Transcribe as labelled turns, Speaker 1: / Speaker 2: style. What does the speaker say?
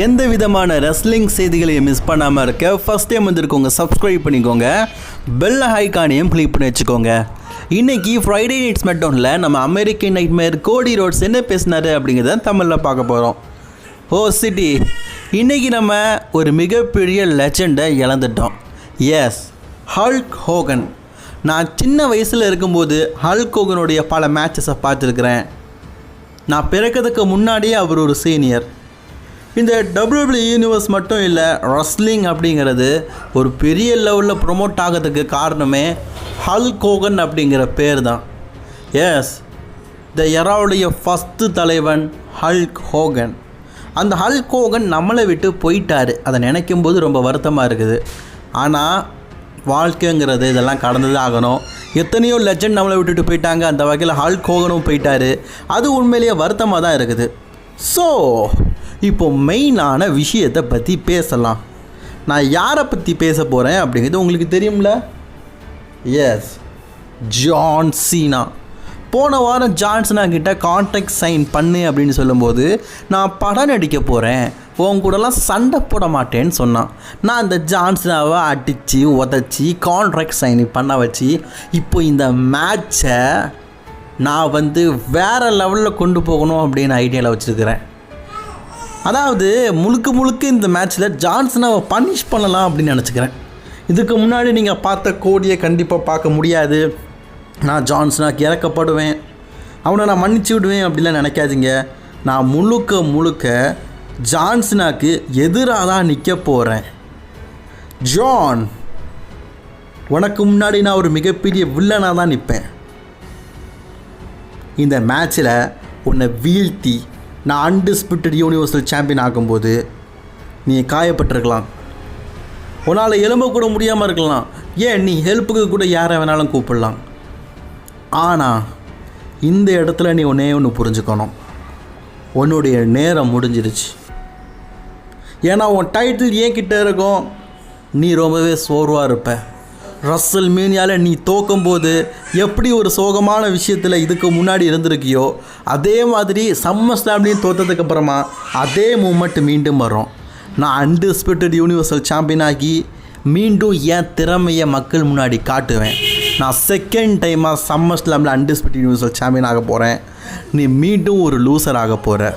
Speaker 1: எந்த விதமான ரெஸ்லிங் செய்திகளையும் மிஸ் பண்ணாமல் இருக்க ஃபஸ்ட் டைம் வந்திருக்கோங்க சப்ஸ்கிரைப் பண்ணிக்கோங்க. பெல் ஹைக்கானையும் கிளிக் பண்ணி வச்சுக்கோங்க. இன்னைக்கு ஃப்ரைடே நைட்ஸ் மெட்டோனில் நம்ம அமெரிக்கன் நைட்மேர் கோடி ரோட்ஸ் என்ன பேசினாரு அப்படிங்கிறத தமிழில் பார்க்க போகிறோம் ஓ சிட்டி. இன்னைக்கு நம்ம ஒரு மிகப்பெரிய லெஜெண்டை இழந்துட்டோம். எஸ் ஹல்க் ஹோகன் நான் சின்ன வயசில் இருக்கும்போது ஹல்க் ஹோகனுடைய பல மேட்சஸை பார்த்துருக்குறேன். நான் பிறக்கிறதுக்கு முன்னாடியே அவர் ஒரு சீனியர் இந்த டபிள்யூபிள்யூ யூனிவர்ஸ் மட்டும் இல்லை ரஸ்லிங் அப்படிங்கிறது ஒரு பெரிய லெவலில் ப்ரொமோட் ஆகிறதுக்கு காரணமே ஹல் கோகன் அப்படிங்கிற பேர் தான் எஸ் த எராவுடைய ஃபஸ்ட்டு தலைவன் ஹல்க் ஹோகன் அந்த ஹல்க் ஹோகன் நம்மளை விட்டு போயிட்டாரு. அதை நினைக்கும் போது ரொம்ப வருத்தமாக இருக்குது. ஆனால் வாழ்க்கைங்கிறது இதெல்லாம் கடந்து தான் ஆகணும். எத்தனையோ லெஜண்ட் நம்மளை விட்டுட்டு போயிட்டாங்க. அந்த வகையில் ஹல்க் ஹோகனும் போயிட்டாரு. அது உண்மையிலேயே வருத்தமாக தான் இருக்குது. ஸோ இப்போ மெயினான விஷயத்தை பற்றி பேசலாம். நான் யாரை பற்றி பேச போகிறேன் அப்படிங்கிறது உங்களுக்கு தெரியும்ல? எஸ் ஜான் சீனா போன வாரம் ஜான்சனா கிட்ட கான்ட்ராக்ட் சைன் பண்ணு அப்படின்னு சொல்லும்போது நான் படம் நடிக்க போகிறேன் உன் கூடலாம் சண்டை போட மாட்டேன்னு சொன்னான். நான் அந்த ஜான்சனாவை அடித்து உதச்சி கான்ட்ராக்ட் சைன் பண்ண வச்சு இப்போ இந்த மேட்சை நான் வந்து வேறு லெவலில் கொண்டு போகணும் அப்படின்னு ஐடியாவில் வச்சுருக்கிறேன். அதாவது முழுக்க முழுக்க இந்த மேட்ச்சில் ஜான்சனாவை பனிஷ் பண்ணலாம் அப்படின்னு நினச்சிக்கிறேன். இதுக்கு முன்னாடி நீங்கள் பார்த்த கோடியை கண்டிப்பாக பார்க்க முடியாது. நான் ஜான்சனாக இறக்கப்படுவேன். அவனை நான் மன்னிச்சு விடுவேன் அப்படிலாம் நினைக்காதீங்க. நான் முழுக்க முழுக்க ஜான்சனாக்கு எதிராக தான் நிற்க போகிறேன் ஜான் உனக்கு முன்னாடி நான் ஒரு மிகப்பெரிய வில்லனாக தான் நிற்பேன் இந்த மேட்ச்சில் உன்னை வீழ்த்தி நான் அன்டிஸ்பியூட்டட் யூனிவர்சல் சாம்பியன் ஆகும்போது நீ காயப்பட்டிருக்கலாம். உன்னால் எலும்ப கூட முடியாமல் இருக்கலாம். ஏன் நீ ஹெல்ப்புக்கு கூட யாரை வேணாலும் கூப்பிடலாம். ஆனால் இந்த இடத்துல நீ ஒன்றே ஒன்று புரிஞ்சுக்கணும். உன்னுடைய நேரம் முடிஞ்சிருச்சு. ஏன்னா உன் டைட்டில் ஏன் கிட்டே இருக்கும். நீ ரொம்பவே சோர்வாக இருப்ப. ரஸ்ஸல் மீனியால் நீ தோக்கும்போது எப்படி ஒரு சோகமான விஷயத்தில் இதுக்கு முன்னாடி இருந்திருக்கியோ அதே மாதிரி சம்மர் ஸ்லாம்லேயும் தோத்ததுக்கு அதே மூமெண்ட் மீண்டும் வரும். நான் அன்டிஸ்பியூட்டட் யூனிவர்சல் சாம்பியன் ஆகி மீண்டும் என் திறமையை மக்கள் முன்னாடி காட்டுவேன். நான் செகண்ட் டைமாக சம்மர் ஸ்லாமில் அன்டிஸ்பியூட்டட் யூனிவர்சல் சாம்பியன் ஆக போகிறேன் நீ மீண்டும் ஒரு லூசர் ஆக போகிற